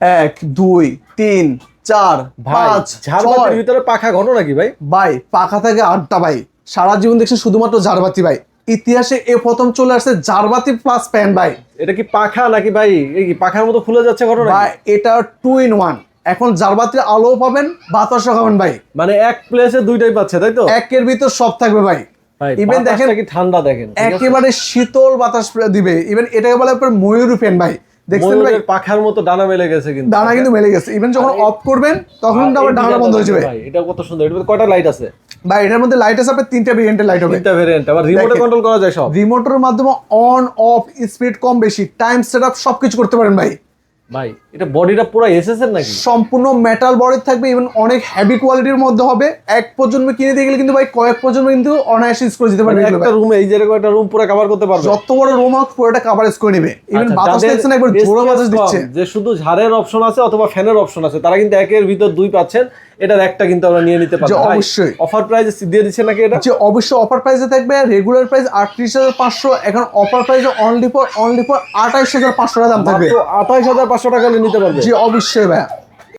এক দুই তিন চার পাঁচ ঝাড়বাতির ভিতরে পাখা ঘন নাকি ভাই? ভাই পাখা থেকে আটটা ভাই। সারা জীবন দেখছেন শুধুমাত্র ঝাড়বাতি ভাই। ইতিহাসে এ প্রথম চলে আসছে ঝাড়বাতি প্লাস প্যান ভাই। এটা কি পাখা নাকি ভাই? এই কি পাখার মতো খুলে যাচ্ছে ঘটনা ভাই এটা টু ইন ওয়ান এখন ঝাড়বাতির আলোও পাবেন বাতাসও খাবেন ভাই। মানে এক প্লেসে দুইটাই পাচ্ছে তাই তো? একের ভিতর সব থাকবে ভাই। ইভেন দেখেন কি ঠান্ডা দেখেন? একেবারে শীতল বাতাস দিবে। ইভেন এটাকে বলে আপনার ময়ূর ফ্যান ভাই। দেখছেন ভাই? পাখার মতো ডানা মেলে গেছে কিন্তু। ডানা কিন্তু মেলে গেছে। ইভেন যখন অফ করবেন তখন তো আবার ডানা বন্ধ হয়ে যাবে। ভাই, এটা কত সুন্দর এটা কয়টা লাইট আছে? ভাই এটার মধ্যে লাইট আছে আপনার তিনটা ভেরিয়েন্টের লাইট হবে। তিনটা ভেরিয়েন্ট আবার রিমোটে কন্ট্রোল করা যায় সব। রিমোটের মাধ্যমে অন অফ স্পিড কম বেশি টাইম সেটআপ সবকিছু করতে পারেন ভাই। ভাই এটা বডিটা পুরো এসএস এর নাকি? সম্পূর্ণ মেটাল বডি থাকবে ইভেন অনেক হেভি কোয়ালিটির মধ্যে হবে। এক প্রজন্ম কিনে দিয়ে গেলে কিন্তু ভাই কয়েক প্রজন্ম কিন্তু অনায়াসে ইউজ করে যেতে মানে পারবে একটা রুমে এই যে একটা রুম পুরো কভার করতে পারবে। যত বড় রুম হোক পুরোটা কাভারেজ করে নেবে। ইভেন আচ্ছা, বাতাস দেখছেন একবার জোরে বাতাস দিচ্ছে। যে শুধু ঝাড়ের অপশন আছে অথবা ফ্যানের অপশন আছে তারা কিন্তু একের ভিতর দুই পাচ্ছেন। এটার একটা কিন্তু আমরা নিয়ে নিতে পারব। অবশ্যই। অফার প্রাইস দিয়ে দিচ্ছে নাকি এটা? যে অবশ্যই অফার প্রাইসে থাকবে রেগুলার প্রাইস আটত্রিশ হাজার পাঁচশো এখন অফার প্রাইসে অনলি ফর অনলি ফর আঠাইশ হাজার পাঁচশো টাকা দাম থাকবে। হাজার পাঁচশো টাকা হলে নিতে পারবে। জি অবশ্যই ভাইয়া।